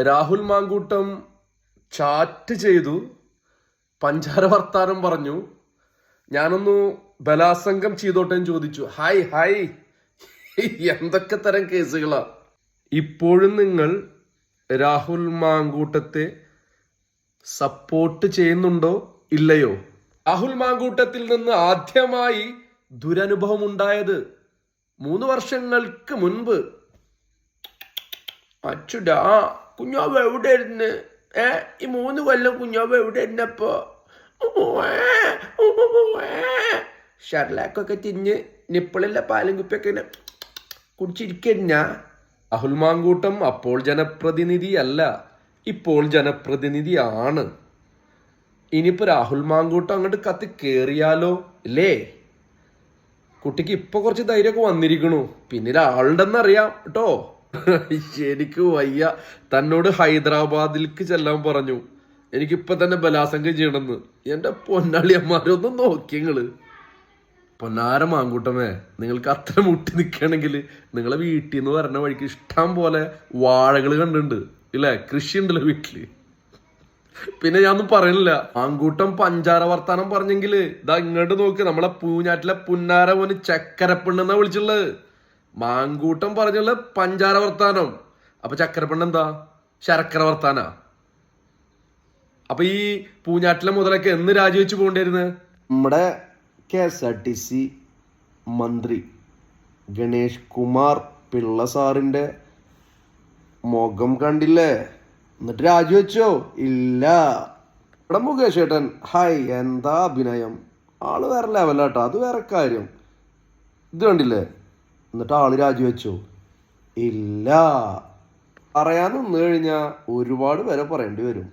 Rahul Mankoottam chat ചെയ്തു. പഞ്ചാര വർത്താനം പറഞ്ഞു. ഞാനൊന്ന് ബലാസംഗം ചെയ്തോട്ടെ ചോദിച്ചു. ഹായ് ഹായ് എന്തൊക്കെ തരം കേസുകളാ? ഇപ്പോഴും നിങ്ങൾ രാഹുൽ മാങ്കൂട്ടത്തെ സപ്പോർട്ട് ചെയ്യുന്നുണ്ടോ ഇല്ലയോ? രാഹുൽ മാങ്കൂട്ടത്തിൽ നിന്ന് ആദ്യമായി ദുരനുഭവം ഉണ്ടായത് മൂന്ന് വർഷങ്ങൾക്ക് മുൻപ്. അച്ചുടാ. കുഞ്ഞാവ് എവിടെ ഇരുന്ന് ഏ? ഈ മൂന്ന് കൊല്ലം കുഞ്ഞാവ് എവിടെ ഇരുന്നപ്പോ ഷർലാക്കൊക്കെ തിരിഞ്ഞ് നിപ്പിളില്ല പാലും കുപ്പിയൊക്കെ ഇങ്ങനെ കുടിച്ചിരിക്കുന്ന അഹുൽ മാങ്കൂട്ടം അപ്പോൾ ജനപ്രതിനിധി അല്ല ഇപ്പോൾ ജനപ്രതിനിധിയാണ് ഇനിയിപ്പോ രാഹുൽ മാങ്കൂട്ടം അങ്ങോട്ട് കത്തി കേറിയാലോ? ഇല്ലേ? കുട്ടിക്ക് ഇപ്പൊ കുറച്ച് ധൈര്യമൊക്കെ വന്നിരിക്കണു. പിന്നെ ഒരാളുണ്ടെന്നറിയാം കേട്ടോ. എനിക്ക് വയ്യ. തന്നോട് ഹൈദരാബാദിലേക്ക് ചെല്ലാൻ പറഞ്ഞു. എനിക്കിപ്പോ തന്നെ ബലാസംഗം ചെയ്യണമെന്ന്. എന്റെ പൊന്നാളിയന്മാരൊന്നും നോക്കിയങ്ങൾ പൊന്നാര മാങ്കൂട്ടമേ നിങ്ങൾക്ക് അത്ര മുട്ടി നിൽക്കുകയാണെങ്കിൽ നിങ്ങളെ വീട്ടിൽ നിന്ന് വരണ വഴിക്ക് ഇഷ്ടം പോലെ വാഴകൾ കണ്ടിട്ടുണ്ട്. ഇല്ലേ? കൃഷി ഉണ്ടല്ലോ വീട്ടിൽ. പിന്നെ ഞാനൊന്നും പറയുന്നില്ല ആങ്കൂട്ടം പഞ്ചാര വർത്താനം പറഞ്ഞെങ്കിൽ ഇതാ ഇങ്ങോട്ട് നോക്ക്. നമ്മളെ പൂഞ്ഞാറ്റിലെ പുന്നാര പോന് ചക്കരപ്പുണ്ടെന്നാ വിളിച്ചുള്ളത് മാങ്കൂട്ടം പറഞ്ഞുള്ള പഞ്ചാര വർത്താനം. അപ്പൊ ചക്കരപ്പണ്ണ എന്താ? ശർക്കര വർത്താന? അപ്പൊ ഈ പൂഞ്ഞാട്ടിലെ മുതലൊക്കെ എന്ന് രാജിവെച്ച് പോകേണ്ടിയിരുന്നത് നമ്മുടെ K S R T C മന്ത്രി ഗണേഷ് കുമാർ പിള്ള സാറിന്റെ മുഖം കണ്ടില്ലേ? എന്നിട്ട് രാജിവെച്ചോ? ഇല്ല. ഇവിടെ മുകേഷ് ഏട്ടൻ ഹായ് എന്താ അഭിനയം? ആൾ വേറെ ലെവലാട്ടോ അത് വേറെ കാര്യം. ഇത് കണ്ടില്ലേ? എന്നിട്ട് ആൾ രാജിവെച്ചു. ഇല്ല. പറയാൻ നിന്ന് കഴിഞ്ഞാൽ ഒരുപാട് പേരെ പറയേണ്ടി വരും.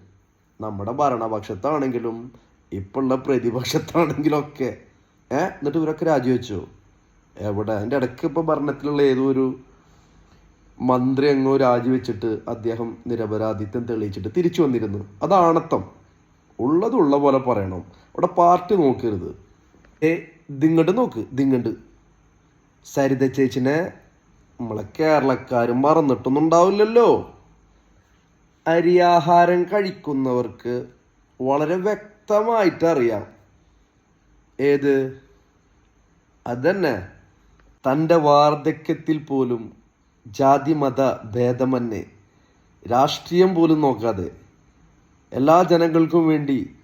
നമ്മുടെ ഭരണപക്ഷത്താണെങ്കിലും ഇപ്പോഴുള്ള പ്രതിപക്ഷത്താണെങ്കിലും ഒക്കെ ഏ? എന്നിട്ട് ഇവരൊക്കെ രാജിവെച്ചു. എവിടെ? അതിന്റെ ഇടയ്ക്ക് ഇപ്പോൾ ഭരണത്തിലുള്ള ഏതൊരു മന്ത്രി അങ്ങോ രാജിവെച്ചിട്ട് അദ്ദേഹം നിരപരാധിത്വം തെളിയിച്ചിട്ട് തിരിച്ചു വന്നിരുന്നു. അതാണത്തം ഉള്ളതുള്ള പോലെ പറയണം. അവിടെ പാർട്ടി നോക്കരുത്. ഏ ദിങ്ങണ്ട് നോക്ക്. ദിങ്ങണ്ട് സരിത ചേച്ചിനെ നമ്മളെ കേരളക്കാരും മറന്നിട്ടൊന്നും ഉണ്ടാവില്ലല്ലോ അരിയാഹാരം കഴിക്കുന്നവർക്ക് വളരെ വ്യക്തമായിട്ട് അറിയാം ഏത്? അതന്നെ. തന്റെ വാർദ്ധക്യത്തിൽ പോലും ജാതി മത ഭേദമന്യേ. രാഷ്ട്രീയം പോലും നോക്കാതെ. എല്ലാ ജനങ്ങൾക്കും വേണ്ടി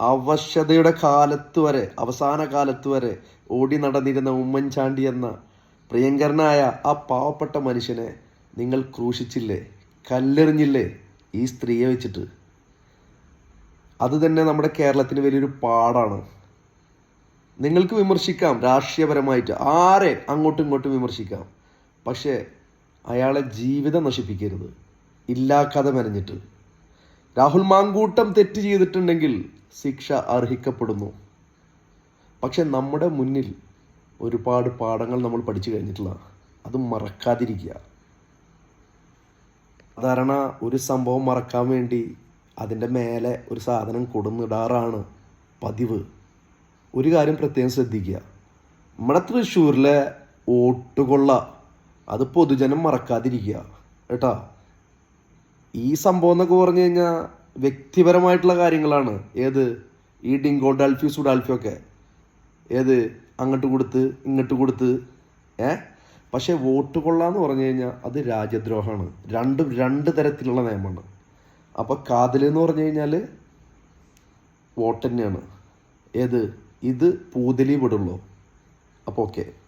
അവശതയുടെ കാലത്ത് വരെ അവസാന കാലത്ത് വരെ ഓടി നടന്നിരുന്ന ഉമ്മൻചാണ്ടി എന്ന പ്രിയങ്കരനായ ആ പാവപ്പെട്ട മനുഷ്യനെ നിങ്ങൾ ക്രൂശിച്ചില്ലേ കല്ലെറിഞ്ഞില്ലേ ഈ സ്ത്രീയെ വെച്ചിട്ട്? അത് തന്നെ നമ്മുടെ കേരളത്തിന് വലിയൊരു പാടാണ്. നിങ്ങൾക്ക് വിമർശിക്കാം രാഷ്ട്രീയപരമായിട്ട്. ആരെ അങ്ങോട്ടും ഇങ്ങോട്ടും വിമർശിക്കാം. പക്ഷേ അയാളെ ജീവിതം നശിപ്പിക്കരുത്. ഇല്ലാ കഥ മെനഞ്ഞിട്ട്. രാഹുൽ മാങ്കൂട്ടം തെറ്റ് ചെയ്തിട്ടുണ്ടെങ്കിൽ ശിക്ഷ അർഹിക്കപ്പെടുന്നു. പക്ഷെ നമ്മുടെ മുന്നിൽ ഒരുപാട് പാഠങ്ങൾ നമ്മൾ പഠിച്ചു കഴിഞ്ഞിട്ടുള്ള അത് മറക്കാതിരിക്കുക. സാധാരണ ഒരു സംഭവം മറക്കാൻ വേണ്ടി അതിന്റെ മേലെ ഒരു സാധനം കൊടുന്നിടാറാണ് പതിവ്. ഒരു കാര്യം പ്രത്യേകം ശ്രദ്ധിക്കുക. നമ്മുടെ തൃശ്ശൂരിലെ ഓട്ടുകൊള്ള അത് പൊതുജനം മറക്കാതിരിക്കുക. കേട്ടോ? ഈ സംഭവം എന്നൊക്കെ പറഞ്ഞു കഴിഞ്ഞാൽ വ്യക്തിപരമായിട്ടുള്ള കാര്യങ്ങളാണ്. ഏത്? ഈ ഡിങ്കോ ഡാൽഫി സുഡാൽഫി ഒക്കെ. ഏത്? അങ്ങോട്ട് കൊടുത്ത് ഇങ്ങോട്ട് കൊടുത്ത്. ഏ? പക്ഷേ വോട്ട് കൊള്ളാന്ന് പറഞ്ഞു കഴിഞ്ഞാൽ അത് രാജ്യദ്രോഹമാണ്. രണ്ട് രണ്ട് തരത്തിലുള്ള നിയമമാണ്. അപ്പോൾ കാതലെന്ന് പറഞ്ഞു കഴിഞ്ഞാൽ വോട്ട് തന്നെയാണ് ഏത്? ഇത് പൂതലി വിടുള്ളൂ അപ്പോൾ ഓക്കെ.